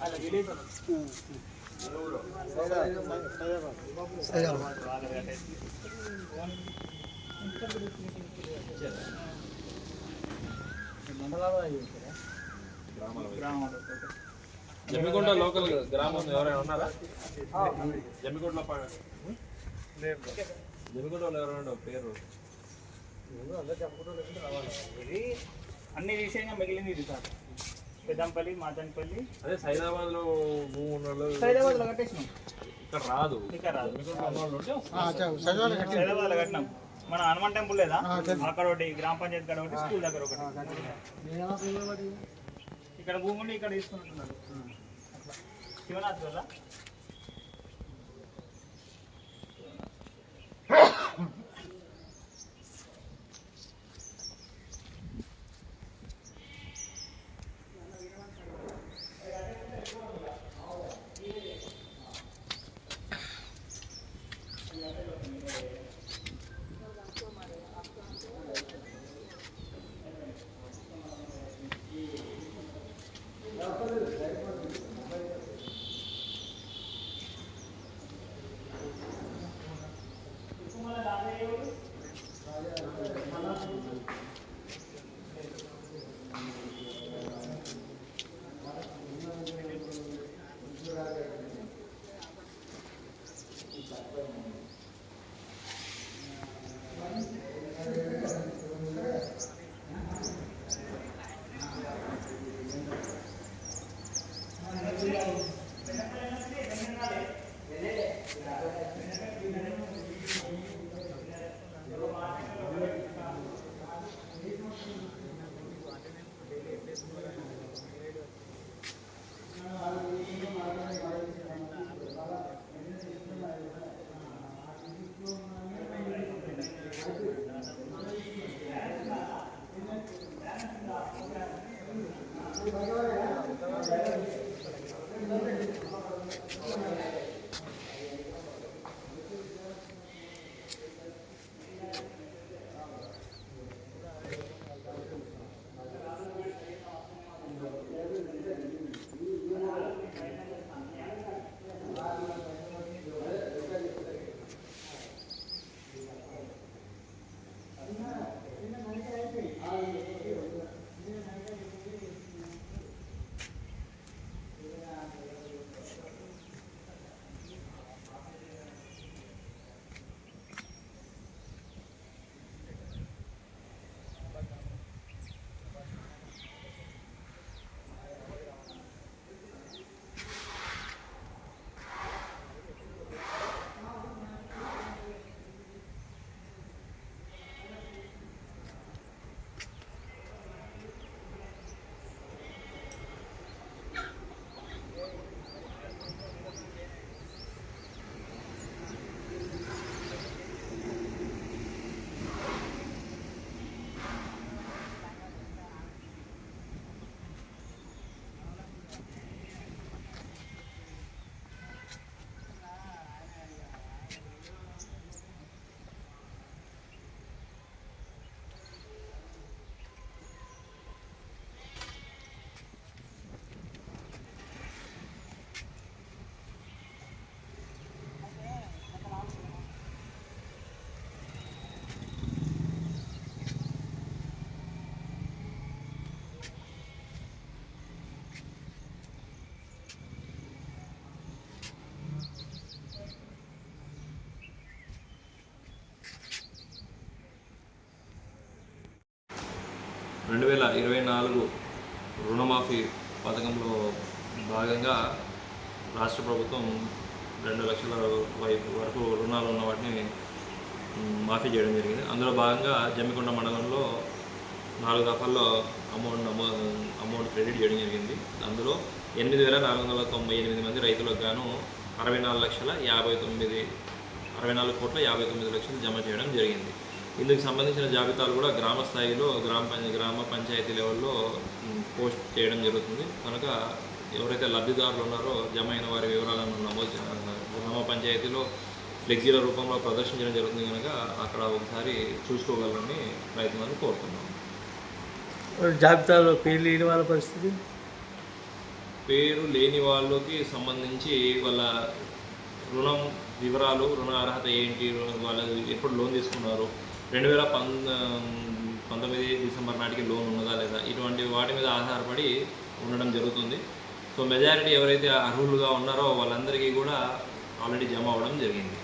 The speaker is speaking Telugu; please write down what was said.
అలా జమ్మిగుంట లోకల్ గ్రామం ఎవరైనా ఉన్నారా? జమ్మిగుంటలో ప- వాళ్ళు ఎవరైనా పేరు? అన్ని తీసేయంగా మిగిలింది ఇది సార్ పెద్దంపల్లి మాచంపల్లి అదే సైదాబాద్లో భూమి ఉన్న వాళ్ళు హైదరాబాద్లో కట్టేసినాం. ఇక్కడ రాదు. ఇక్కడ హైదరాబాద్లో కట్టినాం. మన హనుమాన్ టెంపుల్ లేదా? అక్కడ ఒకటి గ్రామ పంచాయతీ కాడ ఒకటి స్కూల్ దగ్గర ఒకటి. ఇక్కడ భూమి ఉండి ఇక్కడ తీసుకుంటున్నారు శివనాథ్ కదా? Thank you. రెండు వేల ఇరవై నాలుగు రుణమాఫీ పథకంలో భాగంగా రాష్ట్ర ప్రభుత్వం రెండు లక్షల వైపు వరకు రుణాలు ఉన్న వాటిని మాఫీ చేయడం జరిగింది. అందులో భాగంగా జమ్మికొండ మండలంలో నాలుగు దఫాల్లో అమౌంట్ నమో అమౌంట్ క్రెడిట్ చేయడం జరిగింది. అందులో ఎనిమిది వేల నాలుగు వందల తొంభై ఎనిమిది మంది రైతులకు గాను అరవై నాలుగు లక్షల యాభై తొమ్మిది అరవై నాలుగు కోట్ల యాభై తొమ్మిది లక్షలు జమ చేయడం జరిగింది. ఇందుకు సంబంధించిన జాబితాలు కూడా గ్రామ స్థాయిలో గ్రామ పంచ గ్రామ పంచాయతీ లెవెల్లో పోస్ట్ చేయడం జరుగుతుంది. కనుక ఎవరైతే లబ్ధిదారులు ఉన్నారో జమ అయిన వారి వివరాలను నమోదు గ్రామ పంచాయతీలో ఫ్లెక్సీల రూపంలో ప్రదర్శించడం జరుగుతుంది కనుక అక్కడ ఒకసారి చూసుకోగలరని రైతులను కోరుతున్నాం. జాబితాలో పేర్లు లేని వాళ్ళ పరిస్థితి? పేరు లేని వాళ్ళకి సంబంధించి వాళ్ళ రుణం వివరాలు రుణ అర్హత ఏంటి వాళ్ళు ఎప్పుడు లోన్ తీసుకున్నారు రెండు వేల పంతొమ్మిది డిసెంబర్ నాటికి లోన్ ఉన్నదా లేదా? ఇటువంటి వాటి మీద ఆధారపడి ఉండడం జరుగుతుంది. సో మెజారిటీ ఎవరైతే అర్హులుగా ఉన్నారో వాళ్ళందరికీ కూడా ఆల్రెడీ జమ అవ్వడం జరిగింది.